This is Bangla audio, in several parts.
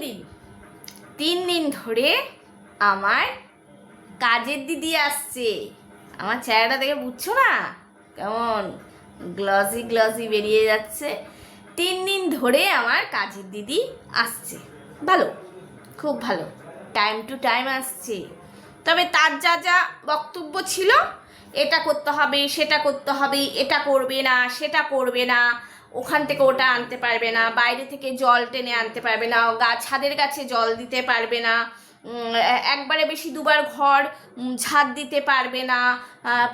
দিন তিন দিন ধরে আমার কাজের দিদি আসছে। আমার চেহারাটা দেখে বুঝছ না? কেমন গ্লসি গ্লসি বেরিয়ে যাচ্ছে। তিন দিন ধরে আমার কাজের দিদি আসছে। ভালো, খুব ভালো। টাইম টু টাইম আসছে। তবে তার যা যা বক্তব্য ছিল, এটা করতে হবে, সেটা করতে হবে, এটা করবে না, সেটা করবে না ওখান থেকে ওটা আনতে পারবে না, বাইরে থেকে জল টেনে আনতে পারবে না গাছ ছাদের কাছে জল দিতে পারবে না একবারে বেশি দুবার ঘর ঝাড় দিতে পারবে না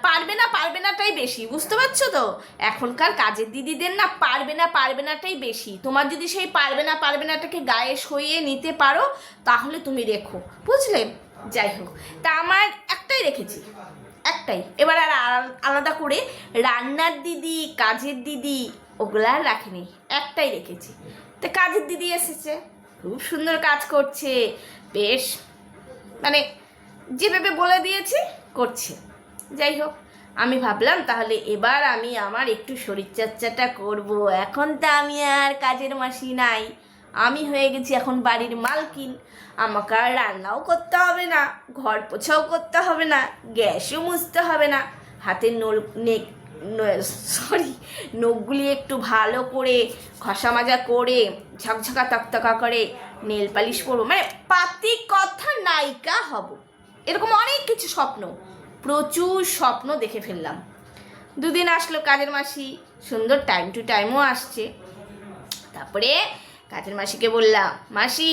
পারবে না, পারবে নাটাই বেশি, বুঝতে পারছ তো? এখনকার কাজের দিদিদের না পারবে না, পারবে নাটাই বেশি, তোমার যদি সেই পারবে না, পারবে নাটাকে গায়ে সইয়ে নিতে পারো, তাহলে তুমি রেখো, বুঝলে? যাই হোক, তা আমার একটাই রেখেছি, একটাই, এবার আর আলাদা করে রান্নার দিদি, কাজের দিদি ওগুলা আর রাখিনি, একটাই রেখেছি। তো কাজের দিদি এসেছে, খুব সুন্দর কাজ করছে, বেশ মানে যেভাবে বলে দিয়েছি, করছে। যাই হোক, আমি ভাবলাম তাহলে এবার আমি আমার একটু শরীরচর্চাটা করব। এখন তো আমি আর কাজের মাসি নাই, আমি হয়ে গেছি এখন বাড়ির মালকিন। আমাকে আর রান্নাও করতে হবে না, ঘর পোছাও করতে হবে না, গ্যাসও মুছতে হবে না হাতের নোল নেক সরি নখগুলি একটু ভালো করে ঘষা মাজা করে, ঝকঝকা, তকতকা করে নেল পালিশ করব। মানে পাতি কথা নায়িকা হব। এরকম অনেক কিছু স্বপ্ন, প্রচুর স্বপ্ন দেখে ফেললাম। দুদিন আসলো কাজের মাসি, সুন্দর টাইম টু টাইমও আসছে। তারপরে কাজের মাসিকে বললাম, মাসি,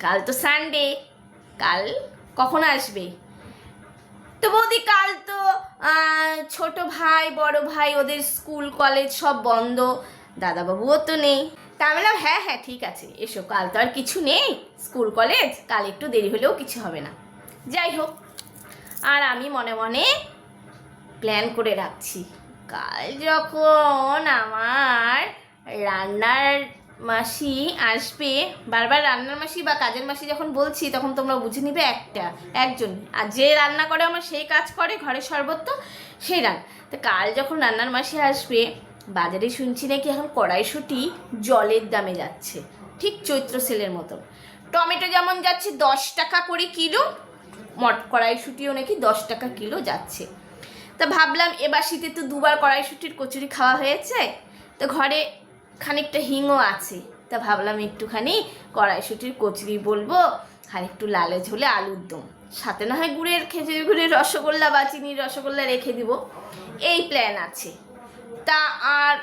কাল তো সানডে কাল কখন আসবে? তো বৌদি, কাল তো ছোট ভাই, বড় ভাই, ওদের স্কুল, কলেজ সব বন্ধ। দাদাবাবুও তো নেই। তা আমি বললাম হ্যাঁ হ্যাঁ ঠিক আছে, এসো, কাল তো আর কিছু নেই। স্কুল, কলেজ, কাল একটু দেরি হলেও কিছু হবে না। যাই হোক, আর আমি মনে মনে প্ল্যান করে রাখছি। কাল যখন আমার রান্নার মাসি আসবে, বারবার রান্নার মাসি বা কাজের মাসি যখন বলছি, তখন তোমরা বুঝে নিবে একটা, একজন। আর যে রান্না করে আমার সেই কাজ করে ঘরের সর্বত্র সেই রান। তো কাল যখন রান্নার মাসি আসবে, বাজারে শুনছি নাকি এখন কড়াইশুটি জলের দামে যাচ্ছে, ঠিক চৈত্র সেলের মতো টমেটো যেমন যাচ্ছে দশ টাকা করে কিলো, মট, কড়াইশুটিও নাকি দশ টাকা কিলো যাচ্ছে। তা ভাবলাম এবার শীতে তো দুবার কড়াইশুটির কচুরি খাওয়া হয়েছে, তো ঘরে খানিকটা হিংও আছে। তা ভাবলাম একটুখানি কড়াইশুটির কচুরি বলব আর একটু লালে ঝোলে আলুর দম। সাথে না হয় গুড়ের খেজুরি, গুড়ের রসগোল্লা বা চিনির রসগোল্লা রেখে দিব। এই প্ল্যান আছে। তা আর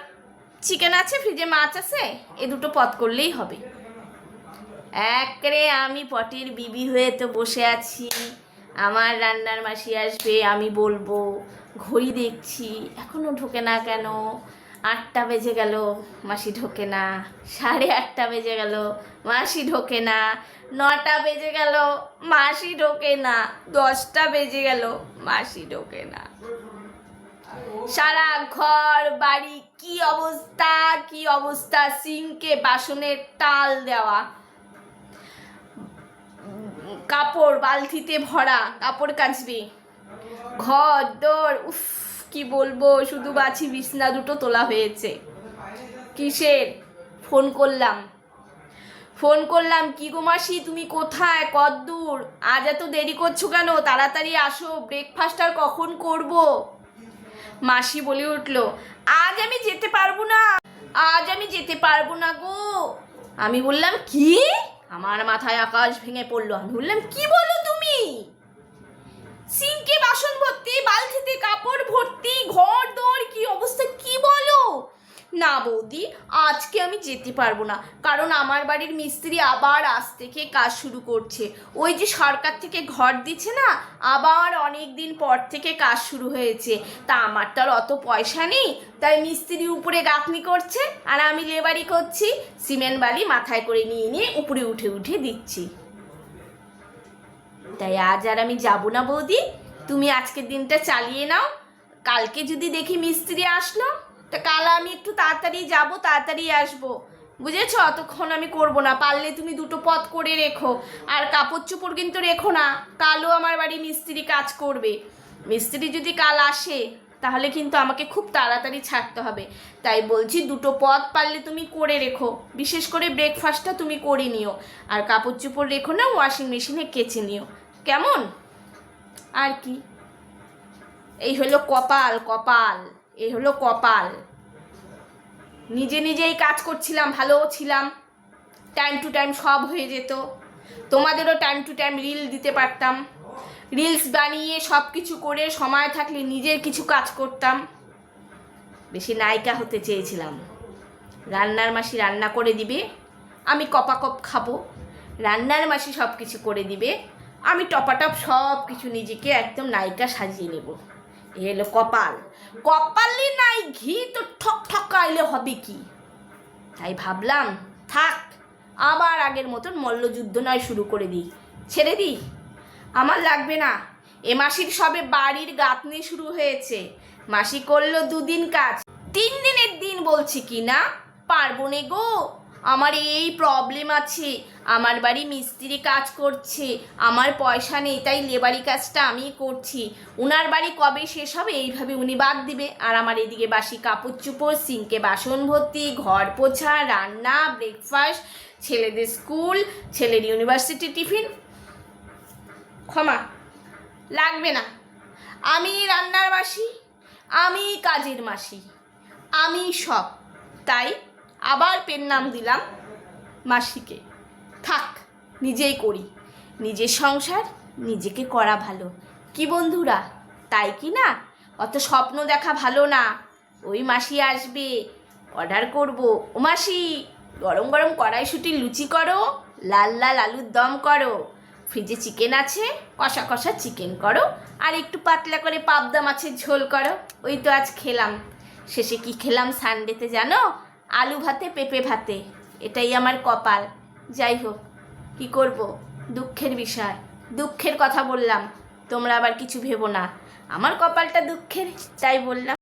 চিকেন আছে ফ্রিজে মাছ আছে, এ দুটো পথ করলেই হবে। একরে আমি পটির বিবি হয়ে তো বসে আছি। আমার রান্নার মাসি আসবে, আমি বলব, ঘড়ি দেখছি, এখনও ঢোকে না কেন? আটটা বেজে গেল, মাসি ঢোকে না। সাড়ে আটটা বেজে গেল, মাসি ঢোকে না। নটা বেজে গেল, মাসি ঢোকে না। দশটা বেজে গেল, মাসি ঢোকে না। সারা ঘর, বাড়ি, কি অবস্থা কি অবস্থা? সিঙ্কে বাসনের তাল দেওয়া। কাপড় বালতিতে ভরা, কাপড় কাচবে। ঘর, দোর, উফ। কি বলব? শুধু বাছি বিছনা দুটো তোলা হয়েছে। কিসের? ফোন করলাম। ফোন করলাম, কি গো মাসি, তুমি কোথায়? কদ্দূর আজ এত দেরি করছ কেন? তাড়াতাড়ি আসো ব্রেকফাস্ট আর কখন করব? মাসি বলে উঠল, আজ আমি যেতে পারব না। আজ আমি যেতে পারব না গো। আমি বললাম, কি? আমার মাথায় আকাশ ভেঙে পড়ল। আমি বললাম, কি বলো তুমি? সিঙ্কে বাসন ভর্তি, বালতিতে কাপড় ভর্তি, ঘর, দর, কি অবস্থা, কি বলো? না বৌদি, আজকে আমি যেতে পারব না, কারণ আমার বাড়ির মিস্ত্রি আবার আজ থেকে কাজ শুরু করছে। ওই যে সরকার থেকে ঘর দিচ্ছে না, আবার অনেক দিন পর থেকে কাজ শুরু হয়েছে। তা আমার তো আর অত পয়সা নেই, তাই মিস্ত্রি উপরে গাঁথনি করছে, আর আমি লেবারি করছি, সিমেন্ট বালি মাথায় করে নিয়ে নিয়ে উপরে উঠে উঠে দিচ্ছি। তাই আজ আর আমি যাব না বৌদি। তুমি আজকের দিনটা চালিয়ে নাও। কালকে যদি দেখি মিস্ত্রি আসলো, তা কাল আমি একটু তাড়াতাড়ি যাব, তাড়াতাড়ি আসব। বুঝেছ? অতক্ষণ আমি করব না। পারলে তুমি দুটো পথ করে রেখো। আর কাপড় চোপড় কিন্তু রেখো না। কালও আমার বাড়ি মিস্ত্রি কাজ করবে। মিস্ত্রি যদি কাল আসে তাহলে কিন্তু আমাকে খুব তাড়াতাড়ি ছাড়তে হবে। তাই বলছি দুটো পদ পারলে তুমি করে রেখো। বিশেষ করে ব্রেকফাস্টটা তুমি করে নিও। আর কাপড় চোপড় রেখো না ওয়াশিং মেশিনে কেচে নিও। কেমন? আর কি? এই হলো কপাল কপাল। এই হলো কপাল। নিজে নিজেই কাজ করছিলাম, ভালোও ছিলাম। টাইম টু টাইম সব হয়ে যেত। তোমাদেরও টাইম টু টাইম রিল দিতে পারতাম। রিলস বানিয়ে সব কিছু করে সময় থাকলে নিজের কিছু কাজ করতাম। বেশি নায়িকা হতে চেয়েছিলাম। রান্নার মাসি রান্না করে দিবে, আমি কপাকপ খাব। রান্নার মাসি সব কিছু করে দিবে, আমি টপাটপ সব কিছু নিজেকে একদম নায়িকা সাজিয়ে নেব। এ হলো কপাল। কপালে নাই ঘি, তো ঠক ঠকাইলে হবে কি? তাই ভাবলাম, থাক, আবার আগের মতন মল্লযুদ্ধ নয় শুরু করে দিই। ছেড়ে দিই? আমার লাগবে না। এ মাসির সবে বাড়ির গাঁথনি শুরু হয়েছে। মাসি করল দুদিন কাজ। তিন দিনের দিন বলছি কি না? পারব নে গো। আমার এই প্রবলেম আছে। আমার বাড়ি মিস্ত্রি কাজ করছে। আমার পয়সা নেই, তাই লেবারি কাজটা আমি করছি। উনার বাড়ি কবে শেষ হবে এইভাবে উনি বাদ দিবে। আর আমার এদিকে বাসি কাপড় চুপড়, সিঙ্কে বাসন ভর্তি, ঘর পোছা, রান্না ব্রেকফাস্ট ছেলেদের স্কুল ছেলের ইউনিভার্সিটি টিফিন ক্ষমা। লাগবে না। আমি রান্নার মাসি, আমি কাজের মাসি, আমি সব। তাই আবার পেন নাম দিলাম মাসিকে। থাক, নিজেই করি। নিজের সংসার, নিজেকে করা ভালো। কি বন্ধুরা, তাই কি না? অত স্বপ্ন দেখা ভালো না। ওই মাসি আসবে, অর্ডার করব। ও মাসি, গরম গরম কড়াইশুটির লুচি করো, লাল লাল আলুর দম করো। ফ্রিজে চিকেন আছে, কষা কষা চিকেন করো, আর একটু পাতলা করে পাবদা মাছের ঝোল করো। ওই তো আজ খেলাম। শেষে কি খেলাম সানডেতে জানো? আলু ভাতে, পেঁপে ভাতে। এটাই আমার কপাল। যাই হোক, কি করব? দুঃখের বিষয়। দুঃখের কথা বললাম। তোমরা আবার কিছু ভেবো না। আমার কপালটা দুঃখের, তাই বললাম।